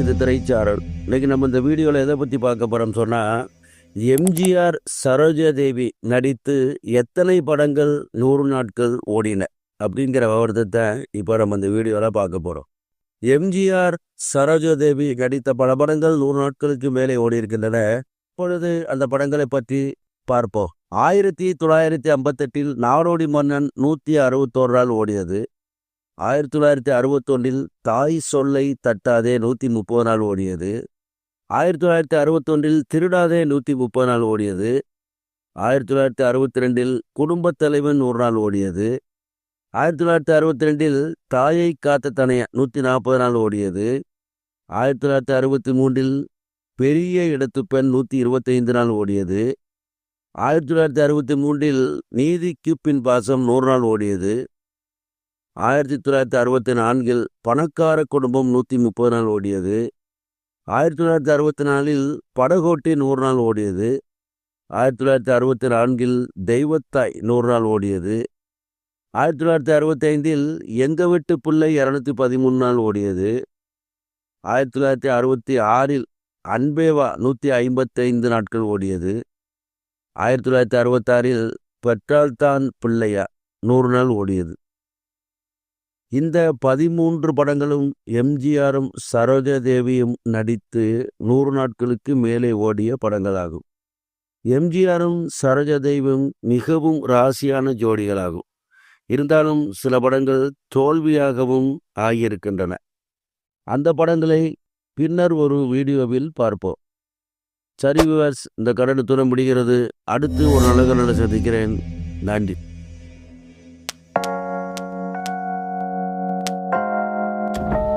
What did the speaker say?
இது திரைச்சாரல். இன்னைக்கு நம்ம இந்த வீடியோவில் எதை பற்றி பார்க்க போகிறோம் சொன்னால் எம்ஜிஆர் சரோஜா தேவி நடித்து எத்தனை படங்கள் நூறு நாட்கள் ஓடின அப்படிங்கிற விவரத்தை இப்போ நம்ம இந்த வீடியோவில் பார்க்க போகிறோம் எம்ஜிஆர் சரோஜா தேவி நடித்த பல படங்கள் நூறு நாட்களுக்கு மேலே ஓடி இருக்கின்றன இப்பொழுது அந்த படங்களை பற்றி பார்ப்போம். ஆயிரத்தி தொள்ளாயிரத்தி ஐம்பத்தெட்டில் நாடோடி மன்னன் நூற்றி அறுபத்தோரு நாள் ஓடியது. ஆயிரத்தி தொள்ளாயிரத்தி அறுபத்தொன்றில் தாய் சொல்லை தட்டாதே நூற்றி முப்பது நாள் ஓடியது. ஆயிரத்தி தொள்ளாயிரத்தி அறுபத்தொன்றில் திருடாதே நூற்றி முப்பது நாள் ஓடியது. ஆயிரத்தி தொள்ளாயிரத்தி அறுபத்தி ரெண்டில் குடும்பத் தலைவன் நூறு நாள் ஓடியது. ஆயிரத்தி தொள்ளாயிரத்தி அறுபத்தி ரெண்டில் தாயை காத்த தனைய நூற்றி நாற்பது நாள் ஓடியது. ஆயிரத்தி தொள்ளாயிரத்தி அறுபத்தி மூன்றில் பெரிய இடத்து பெண் நூற்றி இருபத்தைந்து நாள் ஓடியது. ஆயிரத்தி தொள்ளாயிரத்தி அறுபத்தி மூன்றில் நீதிக்கு பின் பாசம் நூறு நாள் ஓடியது. ஆயிரத்தி தொள்ளாயிரத்தி அறுபத்தி நான்கில் பணக்கார குடும்பம் நூற்றி முப்பது நாள் ஓடியது. ஆயிரத்தி தொள்ளாயிரத்தி அறுபத்தி நாலில் படகோட்டி நூறு நாள் ஓடியது. ஆயிரத்தி தொள்ளாயிரத்தி அறுபத்தி நான்கில் தெய்வத்தாய் நூறு நாள் ஓடியது. ஆயிரத்தி தொள்ளாயிரத்தி அறுபத்தைந்தில் எங்க வீட்டு பிள்ளை இரநூத்தி பதிமூணு நாள் ஓடியது. ஆயிரத்தி தொள்ளாயிரத்தி அறுபத்தி ஆறில் அன்பேவா நூற்றி ஐம்பத்தைந்து நாட்கள் ஓடியது. ஆயிரத்தி தொள்ளாயிரத்தி அறுபத்தாறில் பெற்றால்தான் பிள்ளையா நூறு நாள் ஓடியது. இந்த பதிமூன்று படங்களும் எம்ஜிஆரும் சரோஜா தேவியும் நடித்து நூறு நாட்களுக்கு மேலே ஓடிய படங்களாகும். எம்ஜிஆரும் சரோஜா தேவியும் மிகவும் ராசியான ஜோடிகளாகும். இருந்தாலும் சில படங்கள் தோல்வியாகவும் ஆகியிருக்கின்றன. அந்த படங்களை பின்னர் ஒரு வீடியோவில் பார்ப்போம். சரி விவர்ஸ் இந்த கடனுத்துடன் முடிகிறது. அடுத்து ஒரு நல்ல கடனை சந்திக்கிறேன். நன்றி. Bye.